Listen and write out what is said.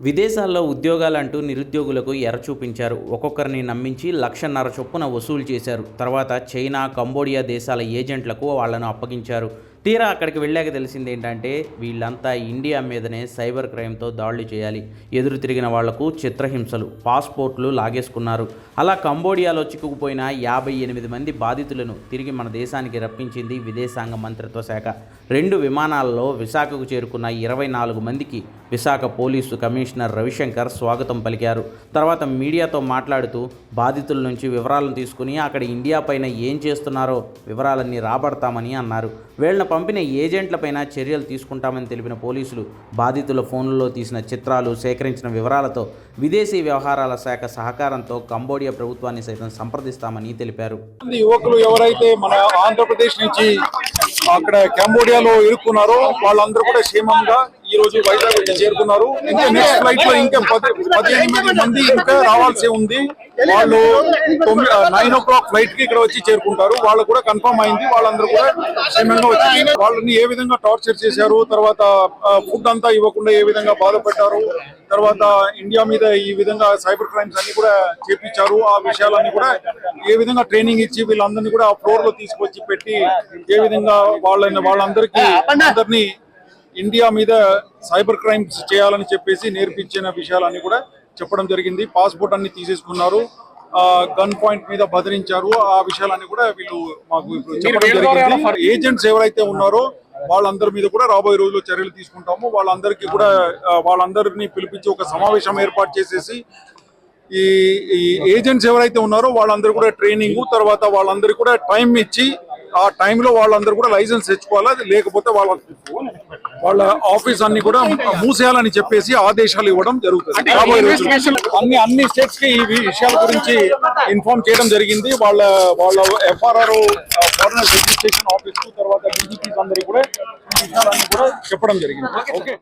విదేశాల్లో ఉద్యోగాలంటూ నిరుద్యోగులకు ఎర చూపించారు. ఒక్కొక్కరిని నమ్మించి లక్షన్నర చొప్పున వసూలు చేశారు. తర్వాత చైనా కంబోడియా దేశాల ఏజెంట్లకు వాళ్ళను అప్పగించారు. తీరా అక్కడికి వెళ్ళాక తెలిసింది ఏంటంటే వీళ్ళంతా ఇండియా మీదనే సైబర్ క్రైమ్తో దాడులు చేయాలి. ఎదురు తిరిగిన వాళ్ళకు చిత్రహింసలు పాస్పోర్ట్లు లాగేసుకున్నారు. అలా కంబోడియాలో చిక్కుకుపోయిన యాభై ఎనిమిది మంది బాధితులను తిరిగి మన దేశానికి రప్పించింది విదేశాంగ మంత్రిత్వ శాఖ. రెండు విమానాలలో విశాఖకు చేరుకున్న ఇరవై నాలుగు మందికి విశాఖ పోలీసు కమిషనర్ రవిశంకర్ స్వాగతం పలికారు. తర్వాత మీడియాతో మాట్లాడుతూ బాధితుల నుంచి వివరాలను తీసుకుని అక్కడ ఇండియా పైన ఏం చేస్తున్నారో వివరాలన్నీ రాబడతామని అన్నారు. వీళ్ళని పంపిన ఏజెంట్లపైన చర్యలు తీసుకుంటామని తెలిపిన పోలీసులు బాధితుల ఫోన్లలో తీసిన చిత్రాలు సేకరించిన వివరాలతో విదేశీ వ్యవహారాల శాఖ సహకారంతో కంబోడియా ప్రభుత్వాన్ని సైతం సంప్రదిస్తామని తెలిపారు. యువకులు ఎవరైతే మన ఆంధ్రప్రదేశ్ నుంచి అక్కడ కంబోడియాలో ఇరుక్కున్నారో వాళ్ళందరూ కూడా క్షేమంగా ఈ రోజు వైజాగ్ చేరుకున్నారు. ఇంకా నెక్స్ట్ ఫ్లైట్లో ఇంకా పది పదిహేను మంది ఇంకా రావాల్సి ఉంది. వాళ్ళు తొమ్మిది నైన్ ఓ క్లాక్ ఫ్లైట్కి ఇక్కడ వచ్చి చేరుకుంటారు. వాళ్ళు కూడా కన్ఫర్మ్ అయింది. వాళ్ళందరూ కూడా క్షేమంగా వచ్చి వాళ్ళని ఏ విధంగా టార్చర్ చేశారు తర్వాత ఫుడ్ అంతా ఇవ్వకుండా ఏ విధంగా బాధపెట్టారు తర్వాత ఇండియా మీద ఈ విధంగా సైబర్ క్రైమ్స్ అన్ని కూడా చేపించారు. ఆ విషయాలన్నీ కూడా ఏ విధంగా ట్రైనింగ్ ఇచ్చి వీళ్ళందరినీ కూడా ఆ ఫ్లోర్లో తీసుకొచ్చి పెట్టి ఏ విధంగా వాళ్ళని వాళ్ళందరికీ అందరినీ ఇండియా మీద సైబర్ క్రైమ్స్ చేయాలని చెప్పేసి నేర్పించిన విషయాలన్నీ కూడా చెప్పడం జరిగింది. పాస్పోర్ట్ అన్ని తీసేసుకున్నారు. గన్ పాయింట్ మీద బదిరించారు ఆ విషయాలన్నీ కూడా వీళ్ళు మాకు చెప్పడం జరిగింది. ఏజెంట్స్ ఎవరైతే ఉన్నారో వాళ్ళందరి మీద కూడా రాబోయే రోజుల్లో చర్యలు తీసుకుంటాము. వాళ్ళందరికీ కూడా వాళ్ళందరినీ పిలిపించి ఒక సమావేశం ఏర్పాటు చేసేసి ఈ ఈ ఏజెంట్స్ ఎవరైతే ఉన్నారో వాళ్ళందరూ కూడా ట్రైనింగ్ తర్వాత వాళ్ళందరికీ కూడా టైం ఇచ్చి ఆ టైంలో వాళ్ళందరూ కూడా లైసెన్స్ తెచ్చుకోవాలి? అది లేకపోతే వాళ్ళ వాళ్ళ ఆఫీస్ అన్ని కూడా మూసేయాలని చెప్పేసి ఆదేశాలు ఇవ్వడం జరుగుతుంది. అన్ని అన్ని స్టేట్స్కి ఈ విషయాల గురించి ఇన్ఫార్మ్ చేయడం జరిగింది. వాళ్ళ వాళ్ళ ఎఫ్ఆర్ఆర్ ఫారినర్ రిజిస్ట్రేషన్ ఆఫీస్ తర్వాత డీజీపీస్ అందరికీ కూడా ఈ విషయాలన్నీ కూడా చెప్పడం జరిగింది. ఓకే.